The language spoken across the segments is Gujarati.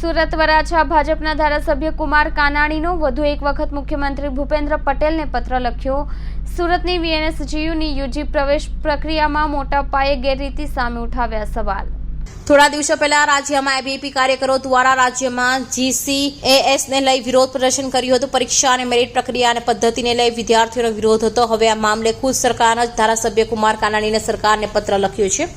સુરત વરાછા ભાજપના ધારાસભ્ય કુમાર કાનાણીનો વધુ એક વખત મુખ્યમંત્રી ભૂપેન્દ્ર પટેલને પત્ર લખ્યો. સુરતની વીએનએસજીયુની યુજી પ્રવેશ પ્રક્રિયામાં મોટા પાયે ગેરરીતિ સામે ઉઠાવ્યા સવાલ. થોડા દિવસો પહેલા રાજ્યમાં એબીપી કાર્યકરો દ્વારા રાજ્યમાં જીસીએએસ ને લઈ વિરોધ પ્રદર્શન કર્યું હતું. પરીક્ષા અને મેરિટ પ્રક્રિયા અને પદ્ધતિને લઈ વિદ્યાર્થીઓનો વિરોધ હતો. હવે આ મામલે ખુદ સરકારના જ ધારાસભ્ય કુમાર કાનાણીને સરકારને પત્ર લખ્યો છે.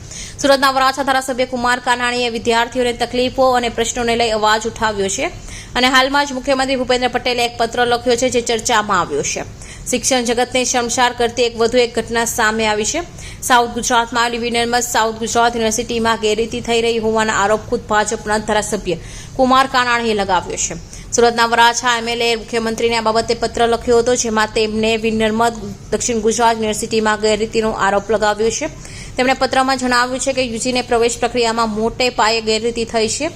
સુરતના વરાછા ધારાસભ્ય કુમાર કાનાણીએ વિદ્યાર્થીઓને તકલીફો અને પ્રશ્નોને લઈ અવાજ ઉઠાવ્યો છે. અને હાલમાં જ મુખ્યમંત્રી ભૂપેન્દ્ર પટેલે એક પત્ર લખ્યો છે, જે ચર્ચામાં આવ્યો છે. શિક્ષણ જગતને શમશાર કરતી એક વધુ એક ઘટના સામે આવી છે. સાઉથ ગુજરાતમાં આવેલી વિનર્મસ સાઉથ ગુજરાત યુનિવર્સિટીમાં ગેરરીતિ થઈ રહી હોવાના આરોપ ખુદ ભાજપના ધારાસભ્ય કુમાર કાનાણીએ લગાવ્યો છે. સુરતના વરાછા એમએલએ મુખ્યમંત્રીને આ બાબતે પત્ર લખ્યો હતો, જેમાં તેમણે વિનર્મદ દક્ષિણ ગુજરાત યુનિવર્સિટીમાં ગેરરીતિનો આરોપ લગાવ્યો છે. તેમણે પત્રમાં જણાવ્યું છે કે યુજીને પ્રવેશ પ્રક્રિયામાં મોટે પાયે ગેરરીતિ થઈ છે.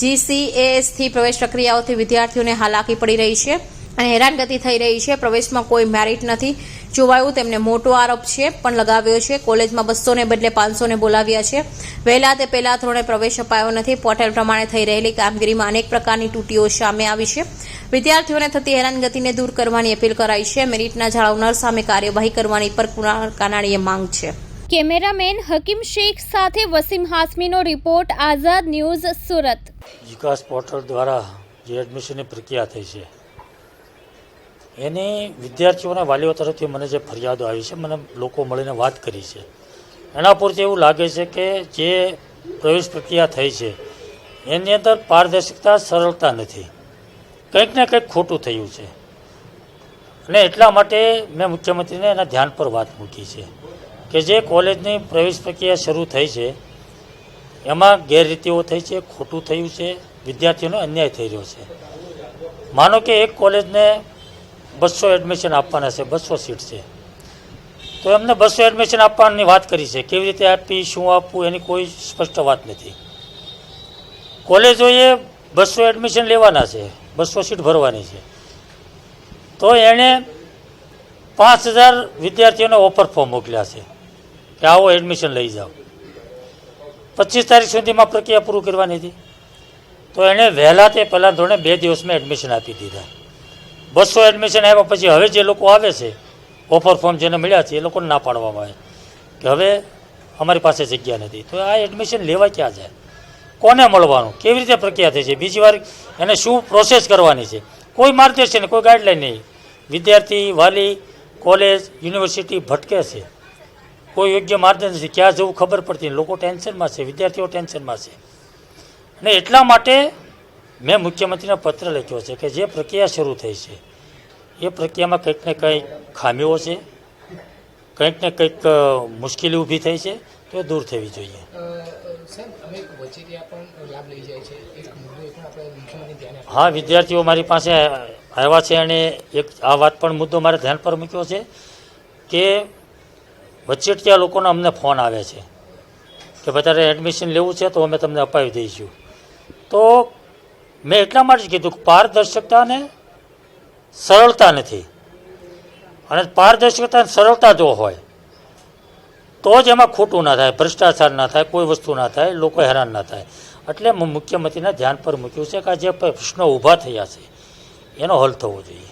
જીસીએએસથી પ્રવેશ પ્રક્રિયાઓથી વિદ્યાર્થીઓને હાલાકી પડી રહી છે. અને હેરાનગતિ થઈ રહી છે. પ્રવેશમાં કોઈ મેરિટ નથી. જોવાયું તેમને મોટો આરોપ છે પણ લગાવ્યો છે. કોલેજમાં બસોને બદલે પાંચસોને બોલાવ્યા છે. વહેલા તે પહેલા ધોરણે પ્રવેશ અપાયો નથી. પોર્ટલ પ્રમાણે થઈ રહેલી કામગીરીમાં અનેક પ્રકારની તૂટીઓ સામે આવી છે. વિદ્યાર્થીઓને થતી હેરાનગતિને દૂર કરવાની અપીલ કરાઈ છે. મેરિટના જાળવનાર સામે કાર્યવાહી કરવાની પર કાનાણીએ માંગ છે. કેમેરામેન હકીમ શેખ સાથે Wasim હાસમીનો report Azad news Surat. Vikas portal દ્વારા જે એડમિશનની પ્રક્રિયા થઈ છે એની વિદ્યાર્થીઓના વાલીઓ તરફથી મને જે ફરિયાદો આવી છે, મને લોકો મળીને વાત કરી છે. એના પૂરતી એવું લાગે છે કે જે પ્રવેશ પ્રક્રિયા થઈ છે, એની અંદર પારદર્શકતા સરળતા નથી. કંઈક ને કંઈક ખોટું થયું છે. અને એટલા માટે મેં મુખ્યમંત્રીને એના ધ્યાન પર વાત મૂકી છે કે જે કોલેજની પ્રવેશ પ્રક્રિયા શરૂ થઈ છે, એમાં ગેરરીતિઓ થઈ છે, ખોટું થયું છે, વિદ્યાર્થીઓનો અન્યાય થઈ રહ્યો છે. માનો કે એક કોલેજને બસો એડમિશન આપવાના છે, બસો સીટ છે. તો એમને બસો એડમિશન આપવાની વાત કરી છે. કેવી રીતે આપી, શું આપવું, એની કોઈ સ્પષ્ટ વાત નથી. કોલેજોએ બસો એડમિશન લેવાના છે, બસો સીટ ભરવાની છે. તો એણે પાંચ હજાર વિદ્યાર્થીઓને ઓફર ફોર્મ મોકલ્યા છે કે આવો એડમિશન લઈ જાઓ. પચીસ તારીખ સુધીમાં પ્રક્રિયા પૂરું કરવાની હતી. તો એણે વહેલા તે પહેલાં ધોરણે બે દિવસમાં એડમિશન આપી દીધા. બસો એડમિશન આવ્યા પછી હવે જે લોકો આવે છે ઓફર ફોર્મ જેને મળ્યા છે, એ લોકોને ના પાડવામાં આવે. કે હવે અમારી પાસે જગ્યા નથી. તો આ એડમિશન લેવા ક્યાં જાય? કોને મળવાનું? કેવી રીતે પ્રક્રિયા થઈ છે? બીજી વાર એને શું પ્રોસેસ કરવાની છે? કોઈ માર્ગદર્શન કોઈ ગાઈડલાઈન નહીં. વિદ્યાર્થી, વાલી કોલેજ યુનિવર્સિટી ભટકે છે. કોઈ યોગ્ય માર્ગદર્શન નથી. ક્યાં જવું ખબર પડતી. લોકો ટેન્શનમાં છે, વિદ્યાર્થીઓ ટેન્શનમાં છે. અને એટલા માટે મેં મુખ્યમંત્રીને પત્ર લખ્યો છે કે જે પ્રક્રિયા શરૂ થઈ છે એ પ્રક્રિયામાં કંઈક ને કંઈક ખામીઓ છે કંઈક ને કંઈક મુશ્કેલી ઊભી થઈ છે તો એ દૂર થવી જોઈએ. હા વિદ્યાર્થીઓ મારી પાસે આવ્યા છે અને એક આ વાત પણ મુદ્દો મારે ધ્યાન પર મૂક્યો છે કે વચેટિયા લોકોના અમને ફોન આવે છે કે વધારે એડમિશન લેવું છે તો અમે તમને અપાવી દઈશું. તો મેં એટલા માટે જ કીધું કે પારદર્શકતા અને સરળતા નથી. અને પારદર્શકતા સરળતા જો હોય, તો જ એમાં ખોટું ના થાય, ભ્રષ્ટાચાર ના થાય, કોઈ વસ્તુ ના થાય, લોકો હેરાન ના થાય. એટલે મુખ્યમંત્રીના ધ્યાન પર મૂક્યું છે કે આ જે પ્રશ્નો ઊભા થયા છે, એનો હલ થવો જોઈએ.